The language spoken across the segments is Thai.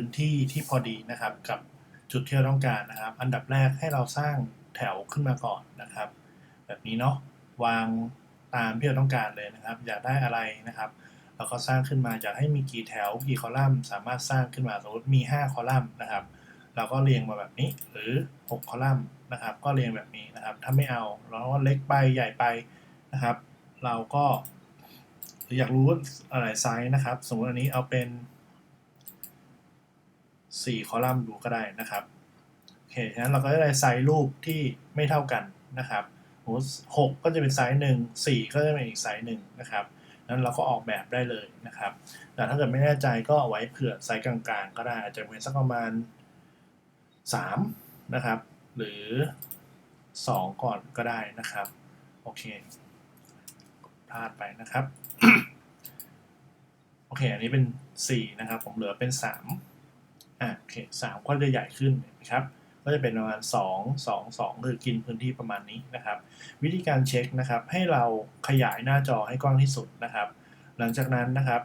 พื้นที่ที่พอดีนะครับ กับจุดที่เราต้องการนะครับ อันดับแรกให้เราสร้างแถวขึ้นมาก่อนนะครับ แบบนี้เนาะวางตามที่เราต้องการเลยนะครับ อยากได้อะไรนะครับเราก็สร้างขึ้นมาอยากให้มีกี่แถวกี่คอลัมน์สามารถสร้างขึ้นมาสมมติมี 5 คอลัมน์นะครับ เราก็เรียงมาแบบนี้หรือ 6 คอลัมน์นะครับ ก็เรียงแบบนี้นะครับ ถ้าไม่เอาเราก็เล็กไปใหญ่ไปนะครับ เราก็ออยากรู้ว่าอะไรไซส์นะครับ สมมติอันนี้เอาเป็น 4 คอลัมน์ดูก็ได้นะครับโอเคฉะนั้นเราก็จะได้ไซส์รูปที่ไม่เท่ากันนะครับหกก็จะเป็นไซส์หนึ่งสี่ก็จะเป็นอีกไซส์หนึ่งนะครับนั้นเราก็ออกแบบได้เลยนะครับ แต่ถ้าเกิดไม่แน่ใจก็เอาไว้เผื่อไซส์กลางๆ ก็ได้อาจจะเป็นสักประมาณ 3 นะครับ หรือ 2 ก่อนก็ได้นะครับ โอเคพลาดไปนะครับ โอเค อันนี้เป็น 4 นะครับ ผมเหลือเป็น 3 อะโอเค3ก็จะใหญ่ขึ้นนะครับก็จะเป็นประมาณ 2 2 2 คือกินพื้นที่ประมาณนี้นะครับ วิธีการเช็คนะครับ ให้เราขยายหน้าจอให้กว้างที่สุดนะครับ หลังจากนั้นนะครับ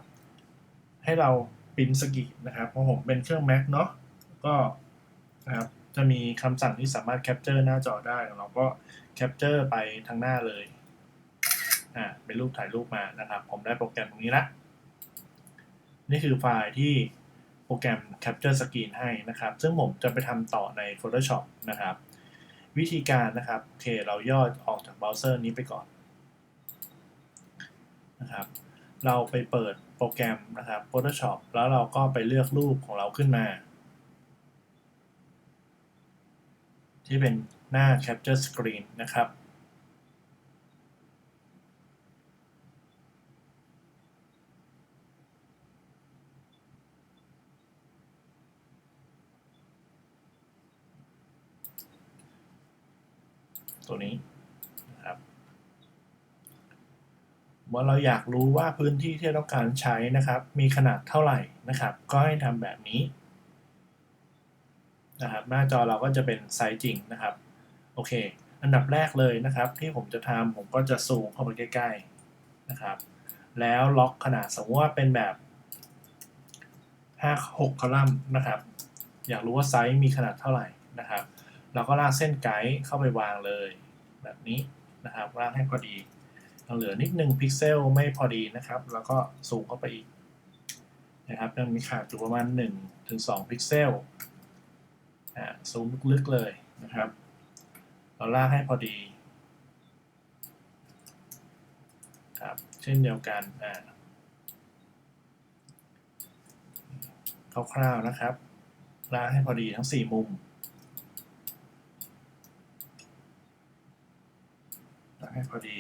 ให้เราปริ้นสกีนะครับของผมเป็นเครื่อง Mac เนาะก็นะครับจะมีคำสั่งที่สามารถแคปเจอร์หน้าจอได้ เราก็แคปเจอร์ไปทางหน้าเลยอ่าเป็นรูปถ่ายรูปมานะครับ ผมได้โปรแกรมตรงนี้ละนี่คือไฟล์ที่ โปรแกรม Capture Screen ให้นะครับ ซึ่งผมจะไปทำต่อใน Photoshop นะครับ วิธีการนะครับ โอเค เราย่อออกจากเบราว์เซอร์นี้ไปก่อนนะครับ เราไปเปิดโปรแกรมนะครับ Photoshop แล้วเราก็ไปเลือกรูปของเราขึ้นมา ที่เป็นหน้า Capture Screen นะครับ ตัวนี้นะครับว่าเราอยากรู้ว่าพื้นที่ที่ต้องการใช้นะครับ มีขนาดเท่าไหร่นะครับ ก็ให้ทำแบบนี้นะครับหน้าจอเราก็จะเป็นไซส์จริงนะครับโอเค อันดับแรกเลยนะครับ ที่ผมจะทำผมก็จะซูมเข้าไปใกล้ๆนะครับ แล้วล็อกขนาดสมมติว่าเป็นแบบ5 6คอลัมน์นะครับ อยากรู้ว่าไซส์มีขนาดเท่าไหร่นะครับ เราก็ลากเส้นไกด์เข้าไปวางเลยแบบนี้นะครับลากให้พอดีเหลือนิดนึงพิกเซลไม่พอดีนะครับ แล้วก็ซูมเข้าไปอีกนะครับยังมีขาดอยู่ประมาณ1ถึง2พิกเซลอ่าซูมลึกๆเลยนะครับ เราลากให้พอดีครับเช่นเดียวกันอ่าคร่าวๆนะครับลากให้พอดีทั้ง 4 มุม ให้พอดี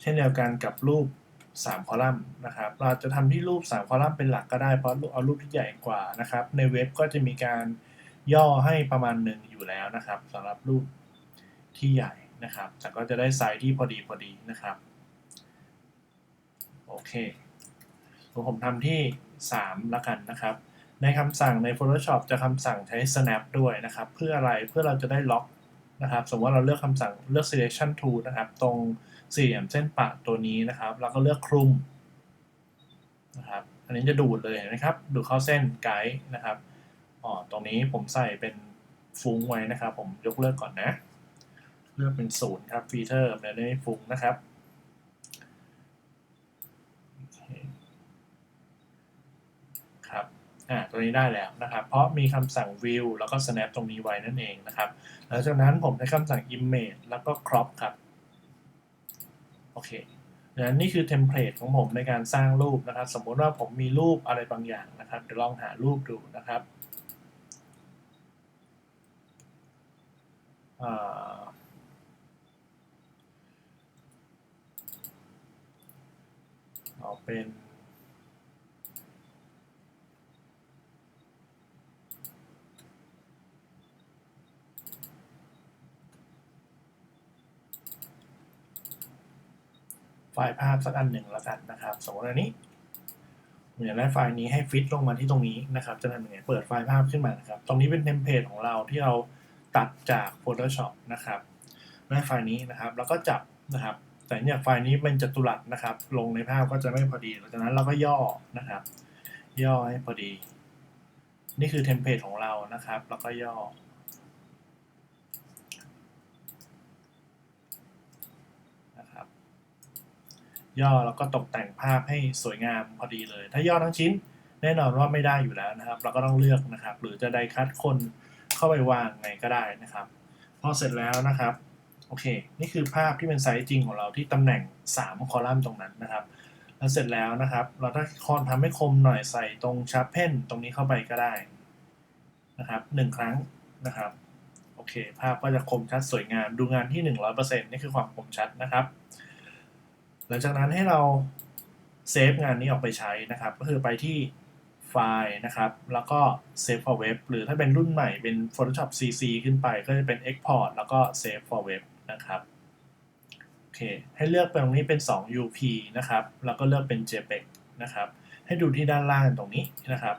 เช่นเดียวกันกับรูป 3 คอลัมน์นะครับ เราจะทำที่รูป 3 คอลัมน์เป็นหลักก็ได้ เพราะเอารูปที่ใหญ่กว่านะครับ ในเว็บก็จะมีการย่อให้ประมาณหนึ่งอยู่แล้วนะครับสำหรับรูปที่ใหญ่นะครับ แต่ก็จะได้ไซส์ที่พอดีพอดีนะครับ โอเคผมทำที่ 3 ละกันนะครับ ในคำสั่งใน Photoshop จะคำสั่งใช้ snap ด้วยนะครับ เพื่ออะไรเพื่อเราจะได้ล็อก นะครับ สมมติว่าเราเลือกคำสั่งเลือก selection tool นะครับ ตรงสี่เหลี่ยมเส้นปะตัวนี้นะครับ แล้วก็เลือกคลุมนะครับ อันนี้จะดูดเลยนะครับ ดูดเข้าเส้นไกด์นะครับอ๋อตรงนี้ผมใส่เป็นฟุ้งไว้นะครับ ผมยกเลิกก่อนนะ เลือกเป็นศูนย์ครับฟีเตอร์มันไม่ฟุ้งนะครับครับ อ่าตัวนี้ได้แล้วนะครับ เพราะมีคำสั่ง view แล้วก็ snap ตรงนี้ไว้นั่นเองนะครับหลังจากนั้นผมใช้คำสั่ง image แล้วก็ crop ครับ โอเคดังนั้นนี่คือเทมเพลตของผมในการสร้างรูปนะครับ สมมติว่าผมมีรูปอะไรบางอย่างนะครับ เดี๋ยวลองหารูปดูนะครับเอาเป็น ไฟล์ภาพสักอันหนึ่งแล้วกันนะครับ สมมติอันนี้ผมอยากได้ไฟล์นี้ให้ฟิตลงมาที่ตรงนี้นะครับ จะทำยังไงเปิดไฟล์ภาพขึ้นมานะครับ ตรงนี้เป็นเทมเพลตของเราที่เราตัดจาก Photoshop นะครับได้ไฟล์นี้นะครับ แล้วก็จับนะครับ แต่เนี่ยไฟล์นี้เป็นจัตุรัสนะครับ ลงในภาพก็จะไม่พอดีหลังจากนั้นเราก็ย่อนะครับ ย่อให้พอดี นี่คือเทมเพลตของเรานะครับ แล้วก็ย่อ นะครับ ย่อแล้วก็ตกแต่งภาพให้สวยงามพอดีเลย ถ้าย่อทั้งชิ้นแน่นอนว่าไม่ได้อยู่แล้วนะครับ เราก็ต้องเลือกนะครับ หรือจะไดคัดคนเข้าไปวางไงก็ได้นะครับพอเสร็จแล้วนะครับโอเค นี่คือภาพที่เป็นไซส์จริงของเราที่ตำแหน่ง 3 คอลัมน์ตรงนั้นนะครับแล้วเสร็จแล้วนะครับ เราถ้าคอนทำให้คมหน่อยใส่ตรงชาร์ปเพนตรงนี้เข้าไปก็ได้นะครับหนึ่งครั้งนะครับโอเค ภาพก็จะคมชัดสวยงามดูงานที่ 100%นี่คือความคมชัดนะครับ หลังจากนั้นให้เราเซฟงานนี้ออกไปใช้นะครับ ก็คือไปที่ไฟล์นะครับ แล้วก็เซฟ for web หรือถ้าเป็นรุ่นใหม่เป็น Photoshop CC ขึ้นไปก็จะเป็น Export แล้วก็ Save for web นะครับโอเคให้เลือกไปตรงนี้เป็น 2 UP นะครับ แล้วก็เลือกเป็น JPEG นะครับ ให้ดูที่ด้านล่างตรงนี้นะครับ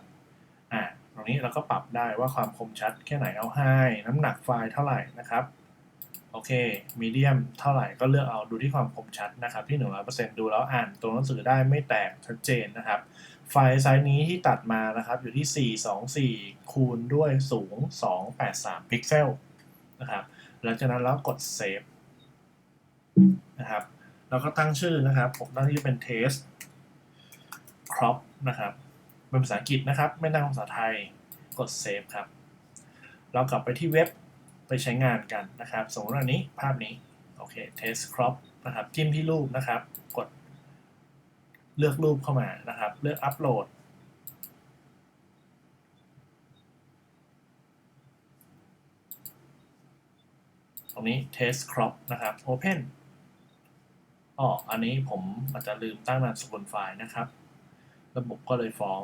อ่าตรงนี้เราก็ปรับได้ว่าความคมชัดแค่ไหนเอาให้ น้ำหนักไฟล์เท่าไหร่นะครับ โอเคมีเดียมเท่าไหร่ก็เลือกเอาดูที่ความคมชัดนะครับ ที่ 100%ดูแล้วอ่านตัวหนังสือได้ไม่แตกชัดเจนนะครับ ไฟล์ไซส์นี้ที่ตัดมานะครับอยู่ที่ 424 คูณด้วยสูง 283 พิกเซลนะครับหลังจากนั้นแล้วกดเซฟนะครับเราก็ตั้งชื่อนะครับผมตั้งชื่อเป็น test crop นะครับเป็นภาษาอังกฤษนะครับ ไม่ตั้งภาษาไทยกดเซฟครับ เรากลับไปที่เว็บ ไปใช้งานกันนะครับ สมมติว่านี้ภาพนี้โอเค test crop นะครับจิ้มที่รูปนะครับ กดเลือกรูปเข้ามานะครับ เลือกอัปโหลดตรงนี้ test crop นะครับ open อ๋ออันนี้ผมอาจจะลืมตั้งนามสกุลไฟล์นะครับ ระบบก็เลยฟ้อง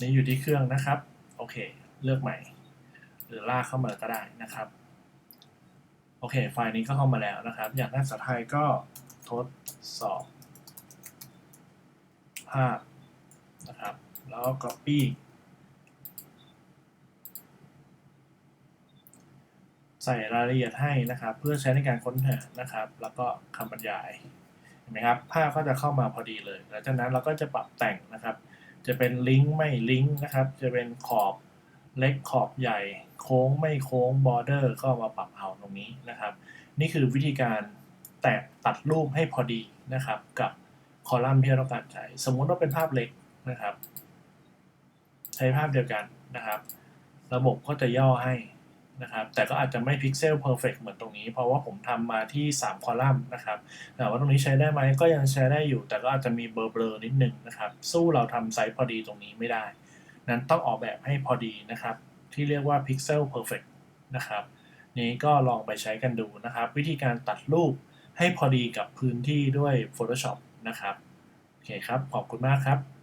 นี่อยู่ที่เครื่องนะครับ โอเค เลือกใหม่ หรือลากเข้ามาก็ได้นะครับ โอเค ไฟล์นี้ก็เข้ามาแล้วนะครับ อยากได้ภาษาไทยก็ทดสอบ ภาพนะครับ แล้วก็ copy ใส่รายละเอียดให้นะครับ เพื่อใช้ในการค้นหานะครับ แล้วก็คำบรรยายเห็นไหมครับภาพก็จะเข้ามาพอดีเลยหลังจากนั้นเราก็จะปรับแต่งนะครับ จะเป็นลิงก์ไม่ลิงก์นะครับ จะเป็นขอบเล็กขอบใหญ่ โค้งไม่โค้งบอร์เดอร์ก็มาปรับเอาตรงนี้นะครับ นี่คือวิธีการแตะตัดรูปให้พอดีนะครับ กับคอลัมน์ที่เราต้องการใช้ สมมุติว่าเป็นภาพเล็กนะครับ ใช้ภาพเดียวกันนะครับ ระบบก็จะย่อให้ นะครับแต่ก็อาจจะไม่พิกเซลเพอร์เฟกเหมือนตรงนี้ เพราะว่าผมทำมาที่ 3 คอลัมน์นะครับแต่ว่าตรงนี้ใช้ได้ไหมก็ยังใช้ได้อยู่ แต่ก็อาจจะมีเบลอๆนิดนึงนะครับ สู้เราทำไซส์พอดีตรงนี้ไม่ได้ นั้นต้องออกแบบให้พอดีนะครับ ที่เรียกว่า Pixel Perfect นะครับ นี้ก็ลองไปใช้กันดูนะครับ วิธีการตัดรูปให้พอดีกับพื้นที่ด้วย Photoshop นะครับโอเคครับ ขอบคุณมากครับ